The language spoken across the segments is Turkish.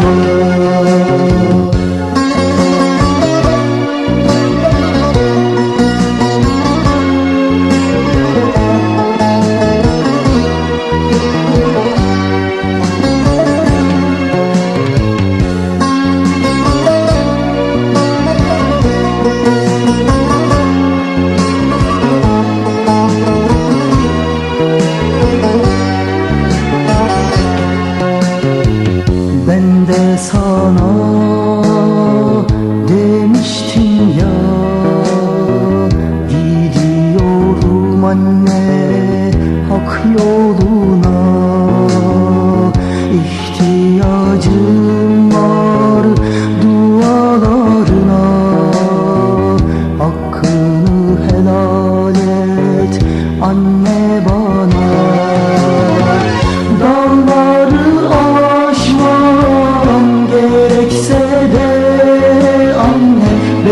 Lord.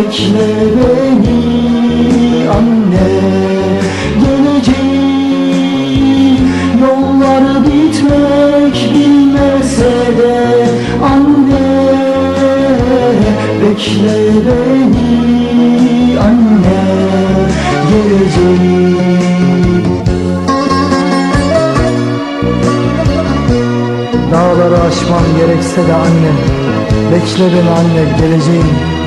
Bekle beni anne. Geleceğim. Yollar bitmek bilmese de anne. Bekle beni anne. Geleceğim. Dağları aşmam gerekse de anne Bekle beni anne geleceğim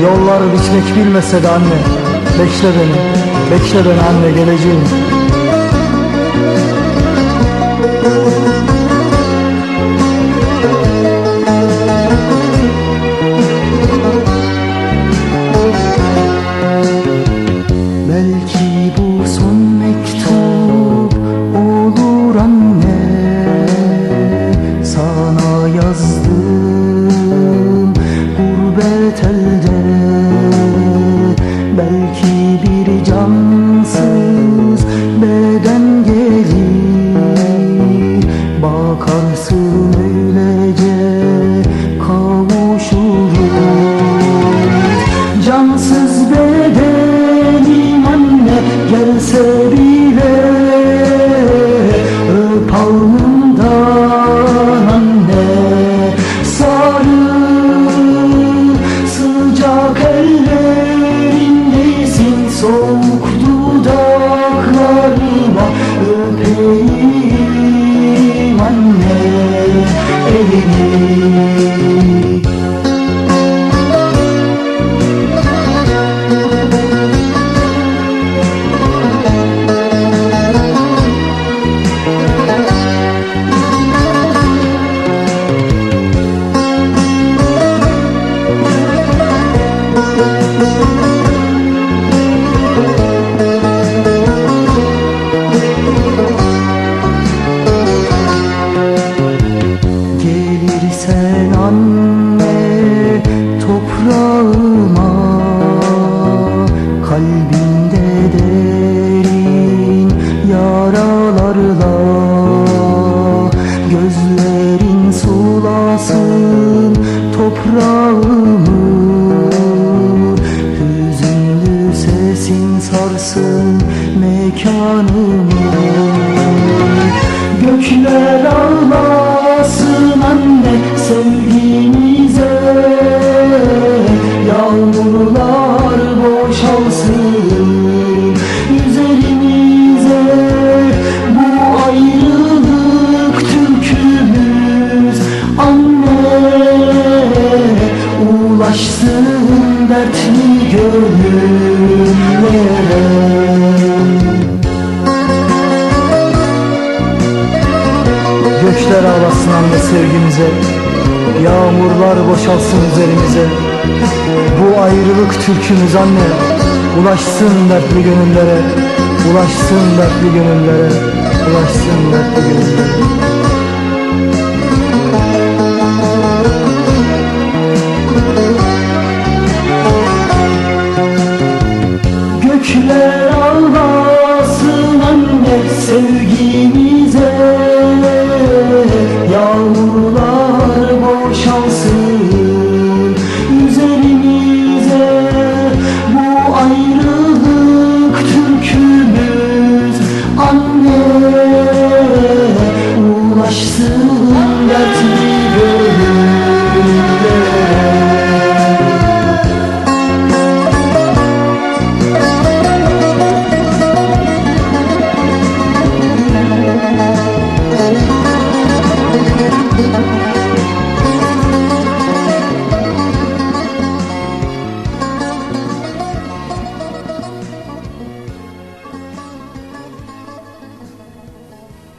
Yollar bitmek bilmese de anne Bekle beni, bekle beni anne geleceğim öpeyim anne imkanı Anne sevgimize Yağmurlar boşalsın üzerimize. Bu ayrılık türkümüz anne Ulaşsın dertli gönüllere. Ulaşsın dertli gönüllere Ulaşsın dertli gönüllere